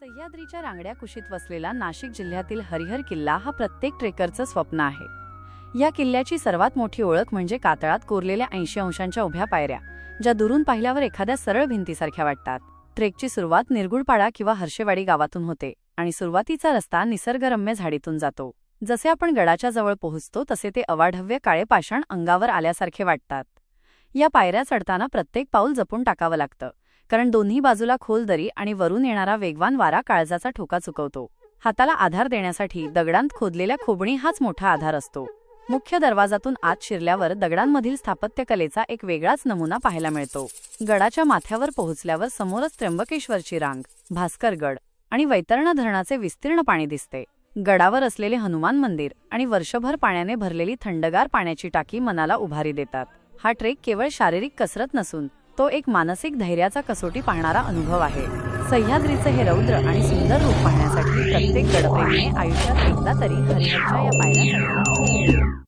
सह्याद्रीच्या रांगड्या कुशीत वसलेला नाशिक जिल्ह्यातील हरिहर किल्ला हा प्रत्येक ट्रेकरचं स्वप्न आहे. या किल्ल्याची सर्वात मोठी ओळख म्हणजे कातळात कोरलेल्या ऐंशी अंशांच्या उभ्या पायऱ्या ज्या दुरून पाहिल्यावर एखाद्या सरळ भिंतीसारख्या वाटतात. ट्रेकची सुरुवात निरगुडपाडा किंवा हर्षेवाडी गावातून होते आणि सुरुवातीचा रस्ता निसर्गरम्य झाडीतून जातो. जसे आपण गडाच्या जवळ पोहोचतो तसे ते अवाढव्य काळे पाषाण अंगावर आल्यासारखे वाटतात. या पायऱ्या चढताना प्रत्येक पाऊल जपून टाकावं लागतं. कारण दोन्ही बाजूला खोल दरी आणि वरून येणारा वेगवान वारा काळजाचा ठोका चुकवतो. हाताला आधार देण्यासाठी दगडांत खोदलेल्या खोबणी हाच मोठा आधार असतो. मुख्य दरवाजातून आत शिरल्यावर दगडांमधील स्थापत्यकलेचा एक वेगळाच नमुना पाहायला मिळतो. गडाच्या माथ्यावर पोहोचल्यावर समोरच त्र्यंबकेश्वरची रांग भास्करगड आणि वैतरणा धरणाचे विस्तीर्ण पाणी दिसते. गडावर असलेले हनुमान मंदिर आणि वर्षभर पाण्याने भरलेली थंडगार पाण्याची टाकी मनाला उभारी देतात. हा ट्रेक केवळ शारीरिक कसरत नसून तो एक मानसिक धैर्याचा कसोटी पाहणारा अनुभव आहे. सह्याद्रीचं हे रौद्र आणि सुंदर रूप पाहण्यासाठी प्रत्येक गडप्रेमीने आयुष्यात एकदा तरी हरिहरच्या या पायऱ्या